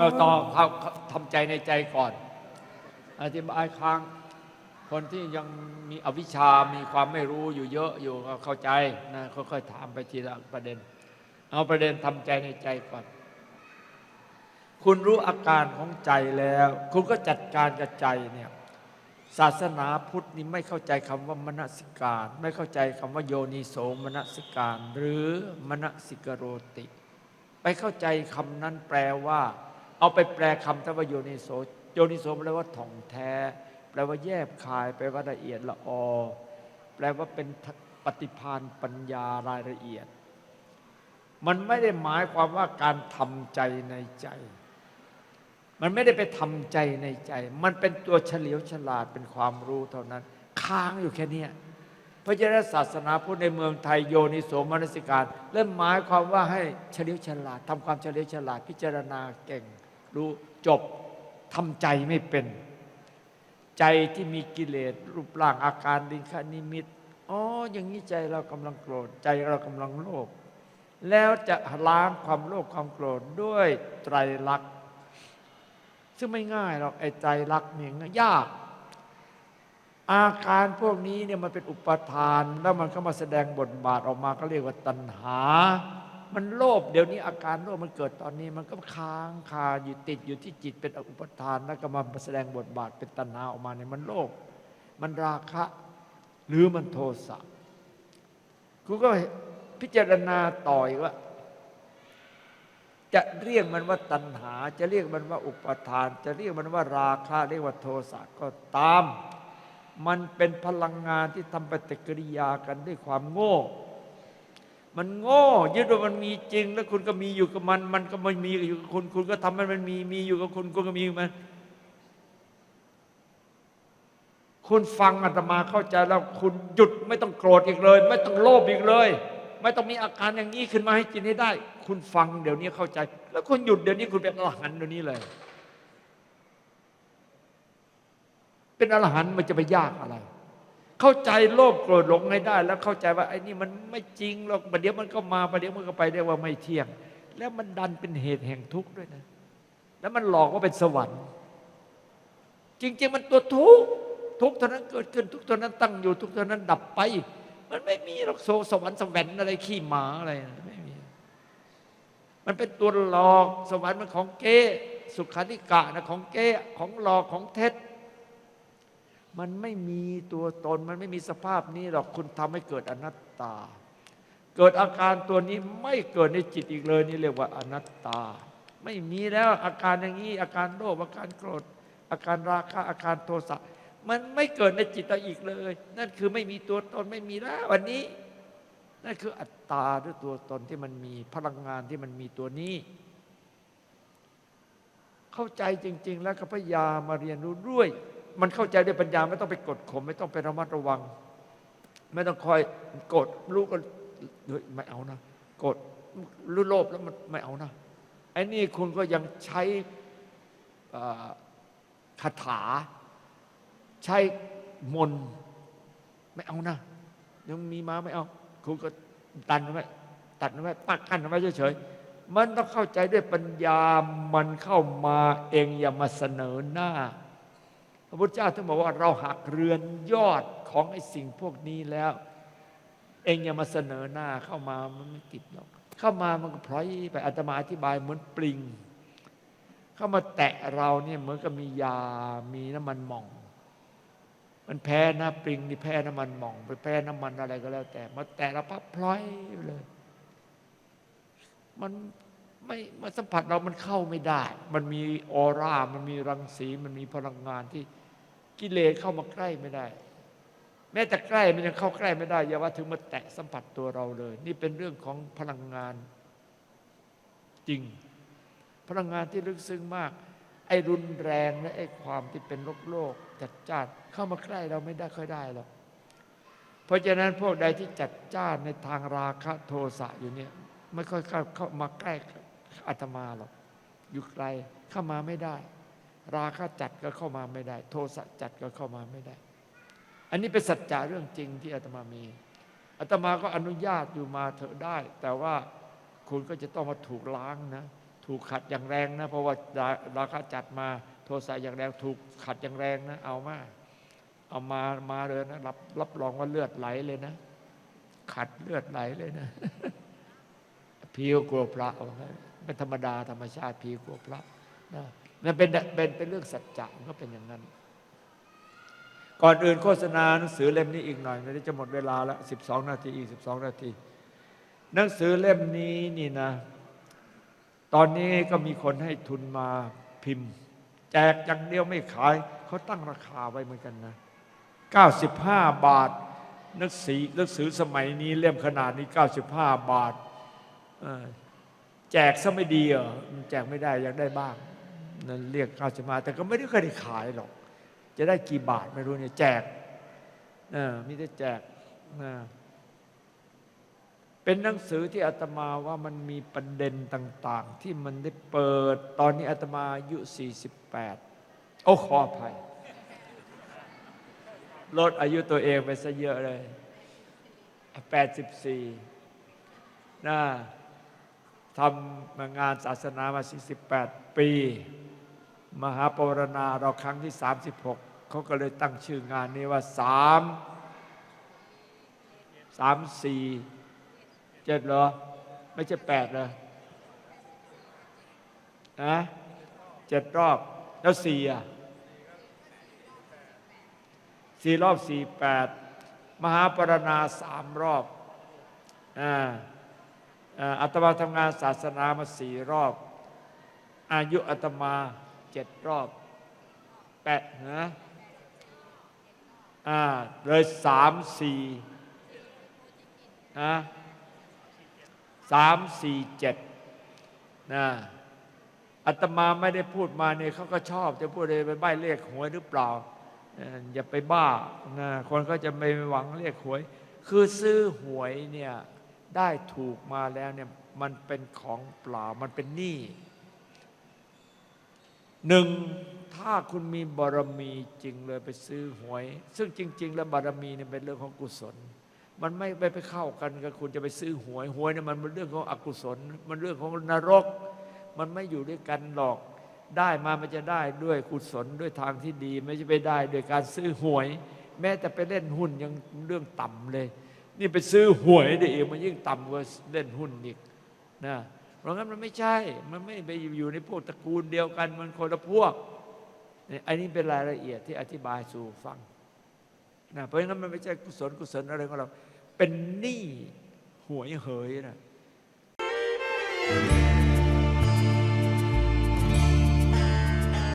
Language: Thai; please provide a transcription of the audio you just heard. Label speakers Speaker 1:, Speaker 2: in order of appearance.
Speaker 1: เอาต่อเขาทำใจในใจก่อน อธิบายค้าง คนที่ยังมีอวิชามีความไม่รู้อยู่เยอะอยู่เข้าใจนะค่อยๆถามไปทีละประเด็น เอาประเด็นทำใจในใจก่อน คุณรู้อาการของใจแล้ว คุณก็จัดการกับใจเนี่ยศาสนาพุทธนี่ไม่เข้าใจคำว่ามนสิการ ไม่เข้าใจคำว่าโยนิโสมนสิการ หรือมนสิกโรติ ไปเข้าใจคำนั้นแปลว่า เอาไปแปลคำทว่าโยนิโสโยนิโสแปลว่าถ่องแท้ แปลว่าแยบคาย แปลว่าละเอียดละออ แปลว่าเป็นปฏิพานปัญญารายละเอียด มันไม่ได้หมายความว่าการทำใจในใจ มันไม่ได้ไปทำใจในใจ มันเป็นตัวเฉลียวฉลาดเป็นความรู้เท่านั้น ค้างอยู่แค่นี้พระฉะนั้นศาสนาพุทธในเมืองไทยโยนิโสมนสิการ เริ่มหมายความว่าให้เฉลียวฉลาดทำความเฉลียวฉลาดพิจารณาเก่ง รู้จบทำใจไม่เป็น ใจที่มีกิเลสรูปร่างอาการดินคนิมิตอ๋ออย่างนี้ใจเรากำลังโกรธ ใจเรากำลังโลภแล้วจะล้างความโลภความโกรธด้วยไตรลักษณ์ซึ่งไม่ง่ายหรอกไอ้ใจรักเนี่ยยาก อาการพวกนี้เนี่ยมันเป็นอุปทาน แล้วมันก็มาแสดงบทบาทออกมาก็เรียกว่าตัณหา มันโลภเดี๋ยวนี้อาการโลภมันเกิดตอนนี้ มันก็ค้างคาอยู่ติดอยู่ที่จิตเป็นอุปทานแล้วก็มาแสดงบทบาทเป็นตัณหาออกมาเนี่ยมันโลภมันราคะ หรือมันโทสะคุณก็พิจารณาต่อยว่า จะเรียกมันว่าตัณหา จะเรียกมันว่าอุปทาน จะเรียกมันว่าราคะเรียกว่าโทสะก็ตาม มันเป็นพลังงานที่ทำปฏิกิริยากันด้วยความโง่ มันโง่ยึดว่ามันมีจริง แล้วคุณก็มีอยู่กับมัน มันก็ไม่มีอยู่กับคุณ คุณก็ทำให้มันมีมีอยู่กับคุณคุณก็มีกับมัน คุณฟังอาตมาเข้าใจแล้วคุณหยุดไม่ต้องโกรธอีกเลย ไม่ต้องโลภอีกเลย ไม่ต้องมีอาการอย่างนี้ขึ้นมาให้จินให้ได้ คุณฟังเดี๋ยวนี้เข้าใจ แล้วคุณหยุดเดี๋ยวนี้คุณเป็นอรหันต์เดี๋ยวนี้เลย เป็นอรหันต์มันจะไปยากอะไร เข้าใจโลภโกรธหลงให้ได้ แล้วเข้าใจว่าไอ้นี่มันไม่จริงหรอกประเดี๋ยวมันก็มาประเดี๋ยวมันก็ไปได้ว่าไม่เที่ยง แล้วมันดันเป็นเหตุแห่งทุกข์ด้วยนะ แล้วมันหลอกว่าเป็นสวรรค์ จริง ๆ มันตัวทุกข์ทุกข์เท่านั้นเกิดขึ้นทุกข์เท่านั้นตั้งอยู่ทุกข์เท่านั้นดับไป มันไม่มีหรอกโซสวรรค์สวรรค์อะไรขี้หมาอะไรนะไม่มี มันเป็นตัวหลอกสวรรค์มันของเก้สุขาธิกะนะของเก้ของหลอกของเท็จ มันไม่มีตัวตน มันไม่มีสภาพนี้หรอกคุณทำให้เกิดอนัตตา เกิดอาการตัวนี้ไม่เกิดในจิตอีกเลยนี่เรียกว่าอนัตตา ไม่มีแล้วอาการอย่างนี้ อาการโลภอาการโกรธ อาการราคะอาการโทสะมันไม่เกิดในจิตเราอีกเลย นั่นคือไม่มีตัวตนไม่มีแล้ววันนี้ นั่นคืออัตตาหรือตัวตนที่มันมีพลังงานที่มันมีตัวนี้ เข้าใจจริง ๆ แล้วก็พยายามมาเรียนรู้ด้วย มันเข้าใจด้วยปัญญาไม่ต้องไปกดข่มไม่ต้องไประมัดระวัง ไม่ต้องคอยกดรู้ก็ไม่เอานะกดรู้โลภแล้วมันไม่เอานะไอ้นี่คุณก็ยังใช้คาถา ใช้มนไม่เอานะยังมีมาไม่เอาคุณก็ตันไว้ตัดไว้ปักกันไว้เฉยๆมันต้องเข้าใจด้วยปัญญามันเข้ามาเองอย่ามาเสนอหน้า พระพุทธเจ้าถึงบอกว่าเราหักเรือนยอดของไอ้สิ่งพวกนี้แล้ว เองอย่ามาเสนอหน้าเข้ามามันไม่ติดหรอกเข้ามามันก็พลอยไปอาตมาอธิบายเหมือนปลิง เข้ามาแตะเราเนี่ยเหมือนกับมียามีน้ำมันหม่อง มันแพ้นะปริงนี่แพ้น้ำมันหม่อง ไปแพ้น้ำมันอะไรก็แล้ว แต่มาแตะเราปั๊บพลอยเลย มันไม่มาสัมผัสเรามันเข้าไม่ได้ มันมีออร่า มันมีรังสี มันมีพลังงานที่ กิเลสเข้ามาใกล้ไม่ได้ แม้แต่ใกล้มันยังเข้าใกล้ไม่ได้อย่าว่าถึงมาแตะสัมผัสตัวเราเลย นี่เป็นเรื่องของพลังงานจริง พลังงานที่ลึกซึ้งมาก ไอ้รุนแรงและไอ้ความที่เป็นโลกโลกจัดจ้านเข้ามาใกล้เราไม่ได้ค่อยได้หรอกเพราะฉะนั้นพวกใดที่จัดจ้านในทางราคะโทสะอยู่เนี่ยไม่ค่อยเข้าเข้ามาใกล้อาตมาหรอกอยู่ไกลเข้ามาไม่ได้ ราคะจัดก็เข้ามาไม่ได้ โทสะจัดก็เข้ามาไม่ได้ อันนี้เป็นสัจจะเรื่องจริงที่อาตมามีอาตมาก็อนุญาตอยู่มาเถอะได้ แต่ว่าคุณก็จะต้องมาถูกล้างนะ ถูกขัดอย่างแรงนะ เพราะว่าราคาจัดมาโทสะอย่างแรงถูกขัดอย่างแรงนะ เอามา เอามามาเลยนะรับรับรองว่าเลือดไหลเลยนะ ขัดเลือดไหลเลยนะ พีวกลัวพระว่างั้นเป็นธรรมดาธรรมชาติพีวกลัวพระนะ นั่นเป็นเป็นเป็นเรื่องสัจจะมันก็เป็นอย่างนั้น ก่อนอื่นโฆษณาหนังสือเล่มนี้อีกหน่อยนะจะหมดเวลาแล้ว12นาทีอีก12นาที หนังสือเล่มนี้นี่นะ ตอนนี้ก็มีคนให้ทุนมาพิมพ์ แจกอย่างเดียวไม่ขายเขาตั้งราคาไว้เหมือนกันนะ 95 บาทหนังสือหนังสือสมัยนี้เล่มขนาดนี้ 95 บาทแจกซะไม่ดีเหรอแจกไม่ได้อยากได้บ้าง นั่นเรียก95แต่ก็ไม่ได้เคยได้ขายหรอก จะได้กี่บาทไม่รู้เนี่ยแจกมีแต่แจกเป็นหนังสือที่อาตมาว่ามันมีประเด็นต่าง ๆ ที่มันได้เปิด ตอนนี้อาตมาอายุ 48 โอ้ขออภัยลดอายุตัวเองไปซะเยอะเลย 84นะทำงานศาสนามา 48 ปี มหาปวารณาเราครั้งที่ 36 เขาก็เลยตั้งชื่องานนี้ว่าสามสามสี่เจ็ดเหรอ ไม่ใช่แปดเหรอนะเจ็ดรอบ แล้วสี่อะสี่รอบสี่แปดมหาปรณาสามรอบอ่าอ่าอาตมาทำงานศาสนามาสี่รอบ อายุอาตมา เจ็ดรอบแปดนะอ่าเลยสามสี่นะสามสี่เจ็ดนะอาตมาไม่ได้พูดมาเนี่ยเขาก็ชอบจะพูดเลยไปใบ้เลขหวยหรือเปล่าเอ่ออย่าไปบ้านะคนก็จะไม่หวังเลขหวย คือซื้อหวยเนี่ยได้ถูกมาแล้วเนี่ยมันเป็นของเปล่ามันเป็นหนี้ หนึ่งถ้าคุณมีบารมีจริงเลยไปซื้อหวย ซึ่งจริง ๆ แล้วบารมีเนี่ยเป็นเรื่องของกุศล มันไม่ไปไปเข้ากันกับคุณจะไปซื้อหวยหวยเนี่ยมันเป็นเรื่องของอกุศล มันเรื่องของนรก มันไม่อยู่ด้วยกันหรอก ได้มามันจะได้ด้วยกุศลด้วยทางที่ดี ไม่ใช่ไปได้โดยการซื้อหวย แม้แต่ไปเล่นหุ้นยังเรื่องต่ำเลย นี่ไปซื้อหวยได้เองมันยิ่งต่ำกว่าเล่นหุ้นอีกนะ เพราะงั้นมันไม่ใช่ มันไม่ไปอยู่ในพวกตระกูลเดียวกัน มันคนละพวกอันนี้เป็นรายละเอียดที่อธิบายสู่ฟังนะเพราะงั้นมันไม่ใช่กุศลกุศลอะไรของเรา เป็นหนี้หวยเหยนะ